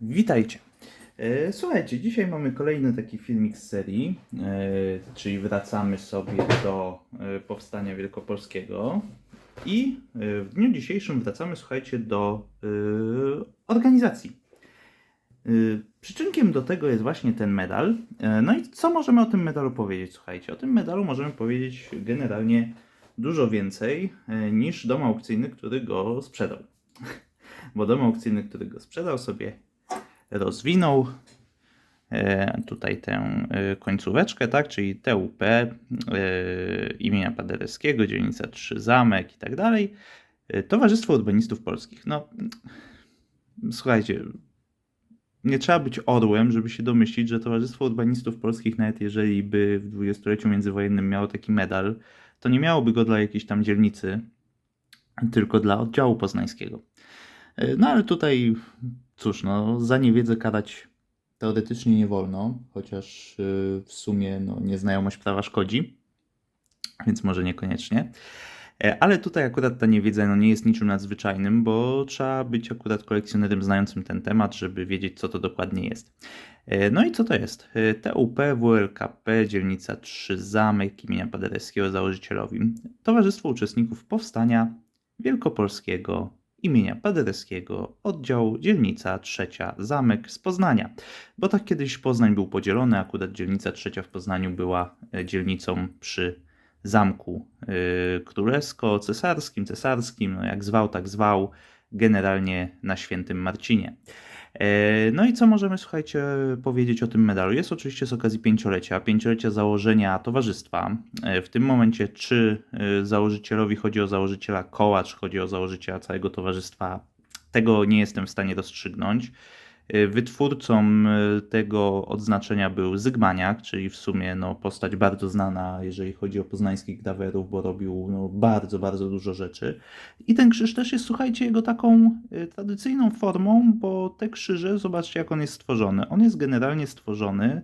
Witajcie. E, Słuchajcie, dzisiaj mamy kolejny taki filmik z serii, e, czyli wracamy sobie do e, powstania wielkopolskiego i w dniu dzisiejszym wracamy, słuchajcie, do organizacji. Przyczynkiem do tego jest właśnie ten medal. No i co możemy o tym medalu powiedzieć? Słuchajcie, o tym medalu możemy powiedzieć generalnie dużo więcej niż dom aukcyjny, który go sprzedał. Bo dom aukcyjny, który go sprzedał sobie rozwinął e, tutaj tę e, końcóweczkę, tak, czyli TUP e, imienia Paderewskiego, dzielnica 3 Zamek i tak dalej. Towarzystwo Urbanistów Polskich. No, słuchajcie, nie trzeba być orłem, żeby się domyślić, że Towarzystwo Urbanistów Polskich, nawet jeżeli by w dwudziestoleciu międzywojennym miało taki medal, to nie miałoby go dla jakiejś tam dzielnicy, tylko dla oddziału poznańskiego. E, No ale tutaj Cóż, no, za niewiedzę karać teoretycznie nie wolno, chociaż y, w sumie no, nieznajomość prawa szkodzi, więc może niekoniecznie. E, Ale tutaj akurat ta niewiedza no, nie jest niczym nadzwyczajnym, bo trzeba być akurat kolekcjonerem znającym ten temat, żeby wiedzieć, co to dokładnie jest. E, No i co to jest? TUP WLKP, dzielnica 3 Zamek imienia Paderewskiego założycielowi. Towarzystwo Uczestników Powstania Wielkopolskiego imienia Paderewskiego, oddział dzielnica trzecia Zamek z Poznania. Bo tak kiedyś Poznań był podzielony, akurat dzielnica trzecia w Poznaniu była e, dzielnicą przy zamku y, królewsko-cesarskim, cesarskim, no jak zwał, tak zwał, generalnie na świętym Marcinie. E, No i co możemy, słuchajcie, powiedzieć o tym medalu? Jest oczywiście z okazji pięciolecia, pięciolecia założenia towarzystwa. E, W tym momencie, czy e, założycielowi chodzi o założyciela koła, czy chodzi o założyciela całego towarzystwa, tego nie jestem w stanie rozstrzygnąć. E, Wytwórcą e, tego odznaczenia był Zygmaniak, czyli w sumie no, postać bardzo znana, jeżeli chodzi o poznańskich grawerów, bo robił no, bardzo, bardzo dużo rzeczy. I ten krzyż też jest, słuchajcie, jego taką y, tradycyjną formą, bo te krzyże, zobaczcie jak on jest stworzony. On jest generalnie stworzony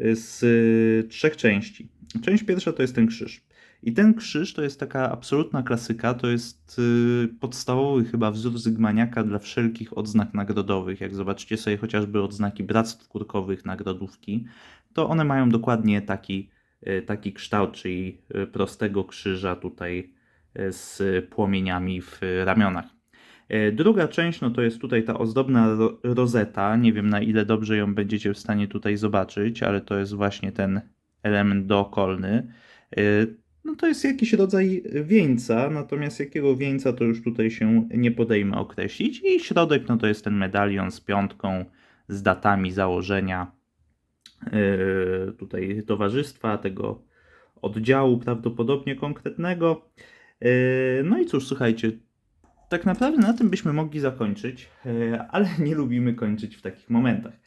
y, z y, trzech części. Część pierwsza to jest ten krzyż. I ten krzyż to jest taka absolutna klasyka, to jest y, podstawowy chyba wzór Zygmaniaka dla wszelkich odznak nagrodowych. Jak zobaczycie sobie chociażby odznaki bractw kurkowych, nagrodówki, to one mają dokładnie taki, y, taki kształt, czyli y, prostego krzyża tutaj z płomieniami w ramionach. Druga część, no to jest tutaj ta ozdobna ro- rozeta. Nie wiem na ile dobrze ją będziecie w stanie tutaj zobaczyć, ale to jest właśnie ten element dookolny. No to jest jakiś rodzaj wieńca, natomiast jakiego wieńca to już tutaj się nie podejmę określić. I środek, no to jest ten medalion z piątką, z datami założenia e, tutaj towarzystwa, tego oddziału prawdopodobnie konkretnego. E, No i cóż, słuchajcie, tak naprawdę na tym byśmy mogli zakończyć, e, ale nie lubimy kończyć w takich momentach.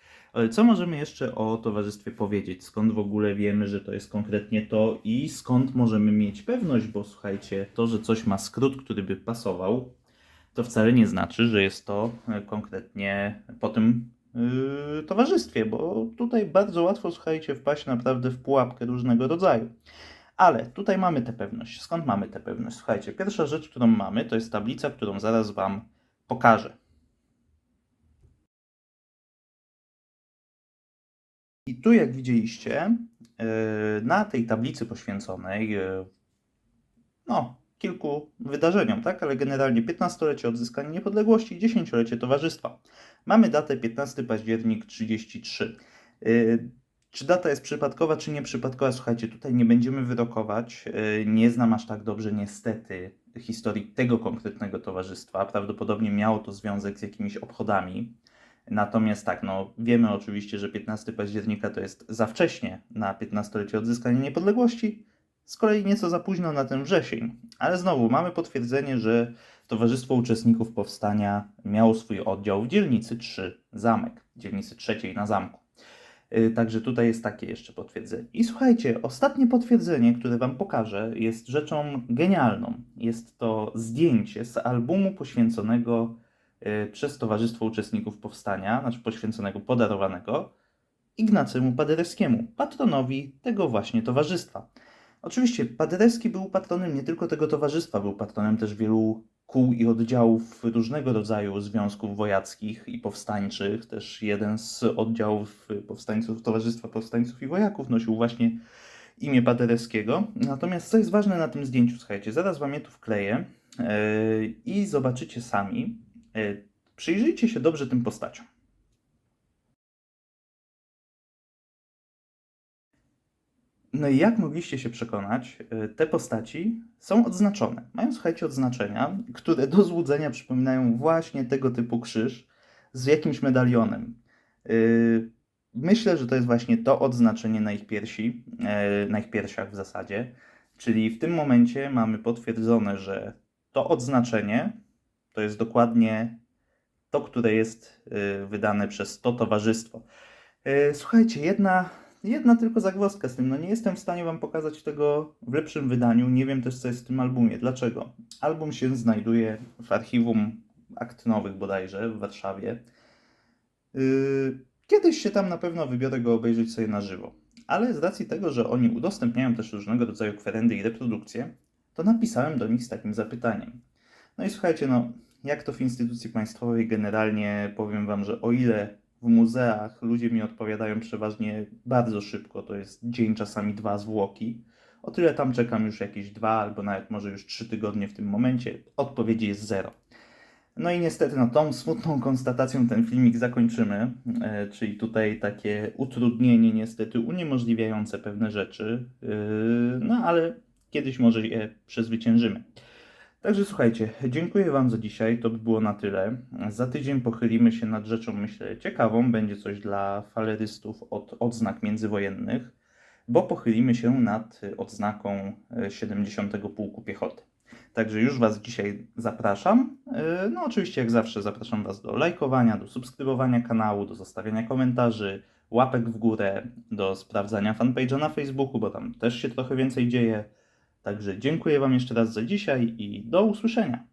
Co możemy jeszcze o towarzystwie powiedzieć? Skąd w ogóle wiemy, że to jest konkretnie to i skąd możemy mieć pewność? Bo słuchajcie, to, że coś ma skrót, który by pasował, to wcale nie znaczy, że jest to e, konkretnie po tym yy, towarzystwie, bo tutaj bardzo łatwo, słuchajcie, wpaść naprawdę w pułapkę różnego rodzaju. Ale tutaj mamy tę pewność. Skąd mamy tę pewność? Słuchajcie, pierwsza rzecz, którą mamy, to jest tablica, którą zaraz Wam pokażę. I tu, jak widzieliście, yy, na tej tablicy poświęconej yy, no, kilku wydarzeniom, tak? Ale generalnie 15-lecie odzyskania niepodległości i 10-lecie towarzystwa. Mamy datę 15 październik 33. Yy, czy data jest przypadkowa, czy nieprzypadkowa? Słuchajcie, tutaj nie będziemy wyrokować. Nie znam aż tak dobrze, niestety, historii tego konkretnego towarzystwa. Prawdopodobnie miało to związek z jakimiś obchodami. Natomiast tak, no wiemy oczywiście, że 15 października to jest za wcześnie na 15-lecie odzyskania niepodległości, z kolei nieco za późno na ten wrzesień. Ale znowu mamy potwierdzenie, że Towarzystwo Uczestników Powstania miało swój oddział w dzielnicy 3 Zamek, dzielnicy trzeciej na zamku. Yy, Także tutaj jest takie jeszcze potwierdzenie. I słuchajcie, ostatnie potwierdzenie, które Wam pokażę, jest rzeczą genialną. Jest to zdjęcie z albumu poświęconego przez Towarzystwo Uczestników Powstania, znaczy poświęconego, podarowanego Ignacemu Paderewskiemu, patronowi tego właśnie towarzystwa. Oczywiście Paderewski był patronem nie tylko tego towarzystwa, był patronem też wielu kół i oddziałów różnego rodzaju związków wojackich i powstańczych. Też jeden z oddziałów powstańców Towarzystwa Powstańców i Wojaków nosił właśnie imię Paderewskiego. Natomiast co jest ważne na tym zdjęciu, słuchajcie, zaraz wam je tu wkleję yy, i zobaczycie sami. Yy, przyjrzyjcie się dobrze tym postaciom. No i jak mogliście się przekonać, y, te postaci są odznaczone. Mają, słuchajcie, odznaczenia, które do złudzenia przypominają właśnie tego typu krzyż z jakimś medalionem. Y, Myślę, że to jest właśnie to odznaczenie na ich piersi, na ich piersiach w zasadzie. Czyli w tym momencie mamy potwierdzone, że to odznaczenie to jest dokładnie to, które jest y, wydane przez to towarzystwo. Y, Słuchajcie, jedna, jedna tylko zagwozdka z tym. No nie jestem w stanie Wam pokazać tego w lepszym wydaniu. Nie wiem też, co jest w tym albumie. Dlaczego? Album się znajduje w archiwum akt nowych bodajże w Warszawie. Y, Kiedyś się tam na pewno wybiorę go obejrzeć sobie na żywo. Ale z racji tego, że oni udostępniają też różnego rodzaju kwerendy i reprodukcje, to napisałem do nich z takim zapytaniem. No i słuchajcie, no, jak to w instytucji państwowej generalnie powiem wam, że o ile w muzeach ludzie mi odpowiadają przeważnie bardzo szybko, to jest dzień, czasami dwa zwłoki, o tyle tam czekam już jakieś dwa albo nawet może już trzy tygodnie w tym momencie, odpowiedzi jest zero. No i niestety, no tą smutną konstatacją ten filmik zakończymy, e, czyli tutaj takie utrudnienie niestety uniemożliwiające pewne rzeczy, yy, no ale kiedyś może je przezwyciężymy. Także słuchajcie, dziękuję Wam za dzisiaj, to by było na tyle. Za tydzień pochylimy się nad rzeczą, myślę, ciekawą, będzie coś dla falerystów od odznak międzywojennych, bo pochylimy się nad odznaką e, 70. Pułku Piechoty. Także już Was dzisiaj zapraszam. Yy, No oczywiście jak zawsze zapraszam Was do lajkowania, do subskrybowania kanału, do zostawiania komentarzy, łapek w górę, do sprawdzania fanpage'a na Facebooku, bo tam też się trochę więcej dzieje. Także dziękuję Wam jeszcze raz za dzisiaj i do usłyszenia.